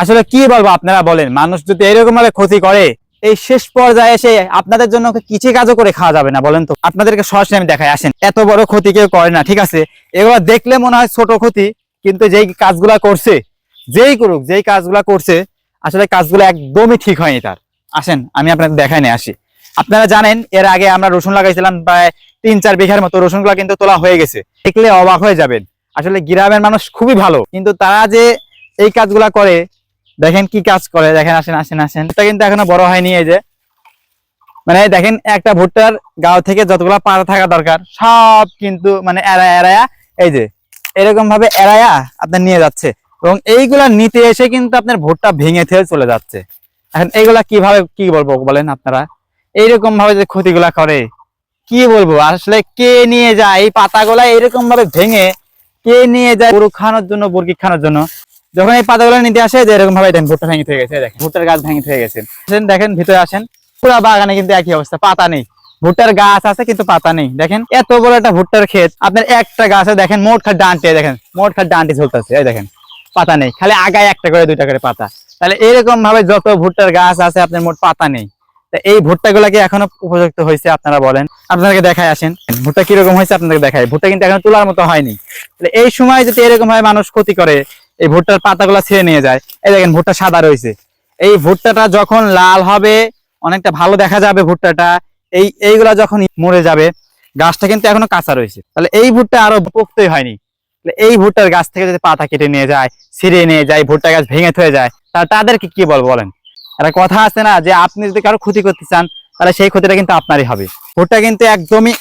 আসলে কি বলব আপনারা বলেন? মানুষ যদি এরকম ভাবে ক্ষতি করে, এই শেষ পর্যায়ে এসে আপনাদের জন্য কিছু কাজও করে খাওয়া যাবে না, বলেন তো? আপনাদেরকে সরাসরি আমি দেখাই, আসেন। এত বড় ক্ষতি কেউ করে না, ঠিক আছে? এগুলো দেখলে মনে হয় ছোট ক্ষতি, কিন্তু যেই কাজগুলা করছে, যেই করুক, যেই কাজগুলা করছে, আসলে কাজগুলো একদমই ঠিক হয়নি তার। আসেন, আমি আপনাদের দেখাই নিয়ে আসি। আপনারা জানেন, এর আগে আমরা রসুন লাগাইছিলাম প্রায় তিন চার বিঘার মতো, রসুনগুলো কিন্তু তোলা হয়ে গেছে। দেখলে অবাক হয়ে যাবেন। আসলে গ্রামের মানুষ খুবই ভালো, কিন্তু তারা যে এই কাজগুলা করে দেখেন কি কাজ করে, দেখেন, আসেন আসেন আসেন। কিন্তু এখনও বড় হয়নি, এই যে। মানে দেখেন, একটা ভুট্টার গাও থেকে যতগুলা পাতা থাকা দরকার, সব কিন্তু মানে এড়ায়া এড়ায়া, এই যে এরকম ভাবে এড়ায়া আপনার নিয়ে যাচ্ছে। এবং এইগুলা নিতে এসে কিন্তু আপনার ভুট্টা ভেঙে থেকে চলে যাচ্ছে। এখন এইগুলা কীভাবে, কি বলব বলেন আপনারা? এইরকম ভাবে যে ক্ষতিগুলা করে, কি বলব? আসলে কে নিয়ে যায়? এই পাতাগুলা এরকম ভাবে ভেঙে কে নিয়ে যায়? গরু খাওয়ানোর জন্য, মুরগি খাওয়ানোর জন্য। যখন এই পাতাগুলো নিতে আসে, যে এরকম ভাবে দেখেন, ভুট্টা ভেঙে থেকে গেছে দেখেন, ভুট্টার গাছ ভেঙে থেকে গেছে। দেখেন ভিতরে আসেন, পুরো বাগানে কিন্তু একই অবস্থা, পাতা নেই। ভুট্টার গাছ আছে, কিন্তু পাতা নেই। দেখেন, এত বড় একটা ভুট্টার ক্ষেত, আপনার একটা গাছে দেখেন, মোট খাট ডান্টে দেখেন, মোট খাট ডান্টে ঝুলতেছে, এই দেখেন, পাতা নেই। খালি আগায় একটা করে, দুইটা করে পাতা। তাহলে এরকম ভাবে যত ভুট্টার গাছ আছে, আপনার মোট পাতা নেই। এই ভুট্টা গুলা কি এখনও উপযুক্ত হয়েছে, আপনারা বলেন। আপনাদেরকে দেখায় আসেন, ভুট্টা কীরকম হয়েছে আপনাদেরকে দেখায়। ভুট্টা কিন্তু এখন তোলার মতো হয়নি। এই সময় যদি এরকম ভাবে মানুষ ক্ষতি করে এই ভুট্টার পাতাগুলা ছিঁড়ে নিয়ে যায়। এই দেখেন ভুট্টা সাদা রয়েছে। এই ভুট্টাটা যখন লাল হবে, অনেকটা ভালো দেখা যাবে ভুট্টাটা। এই, এইগুলা যখন মরে যাবে, গাছটা কিন্তু এখনও কাঁচা রয়েছে। তাহলে এই ভুট্টা আরও পোক্তই হয়নি। এই ভুট্টার গাছ থেকে যদি পাতা কেটে নিয়ে যায়, ছিঁড়ে নিয়ে যায়, ভুট্টা গাছ ভেঙে থয়ে যায়, তা তাদেরকে কি বলব বলেন? একটা কথা আছে না, যে আপনি যদি কারও ক্ষতি করতে চান, তাহলে সেই ক্ষতিটা কিন্তু আপনারই হবে। ভুট্টা কিন্তু একদমই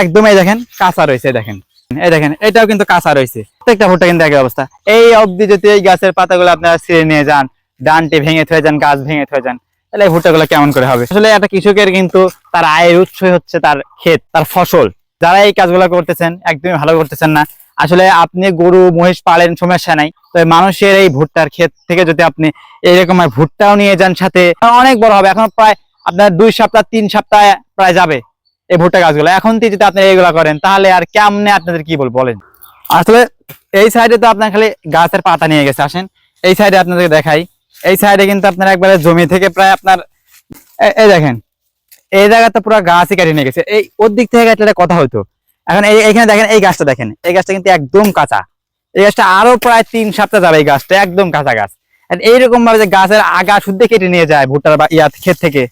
একদমই দেখেন কাঁচা রয়েছে দেখেন। এই দেখেন, এটাও কিন্তু কাঁচা রয়েছে। প্রত্যেকটা কিন্তু একই অবস্থা। এই অবধি যদি এই গাছের পাতাগুলো আপনারা ছিঁড়ে নিয়ে যান, ডানটি ভেঙে থয়ে যান, গাছ ভেঙে থয়ে যান, তাহলে এই ভুট্টাগুলো কেমন করে হবে? আসলে একটা কৃষকের কিন্তু তার আয়ের হচ্ছে তার ক্ষেত, তার ফসল। যারা এই কাজগুলো করতেছেন, একদমই ভালো করতেছেন না। আসলে আপনি গরু, মহিষ পালেন, সমস্যা নাই। তো মানুষের এই ভুট্টার ক্ষেত থেকে যদি আপনি এরকম আর ভুট্টাও নিয়ে যান সাথে, অনেক বড় হবে। এখন প্রায় আপনার দুই সপ্তাহ, তিন সপ্তাহ প্রায় যাবে। এই ভুট্টা গাছগুলো। এখন থেকে যদি আপনি এইগুলা করেন, তাহলে আর কেমনে আপনাদের কি বলব বলেন? আসলে এই সাইডে তো আপনার খালি গাছের পাতা নিয়ে গেছে, আসেন। এই সাইডে আপনাদেরকে দেখাই। এই সাইডে কিন্তু আপনার একবারে জমি থেকে প্রায় আপনার এই দেখেন। এই জায়গাতে পুরো গাছই কেটে নিয়ে গেছে। এই ওর দিক থেকে একটা কথা হতো এখন এই এখানে দেখেন, এই গাছটা দেখেন। এই গাছটা কিন্তু একদম কাঁচা। এই গাছটা আরও প্রায় তিন সপ্তাহ যাবে এই গাছটা, একদম কাঁচা গাছ। এইরকম ভাবে যে গাছের আগা শুদ্ধ কেটে নিয়ে যায় ভুট্টার বা ইয়া ক্ষেত থেকে,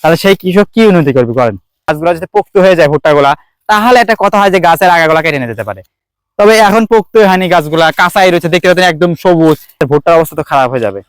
তাহলে সেই কৃষক কি উন্নতি করবে করেন গাছগুলো যদি পোক্ত হয়ে যায় ভুট্টাগুলা, তাহলে একটা কথা হয় যে গাছের আগাগুলা কেটে নিয়ে যেতে পারে। তবে এখন পোক্ত হয়নি গাছগুলা, কাঁচাই রয়েছে, দেখতে একদম সবুজ, ভুট্টার অবস্থা তো খারাপ হয়ে যাবে।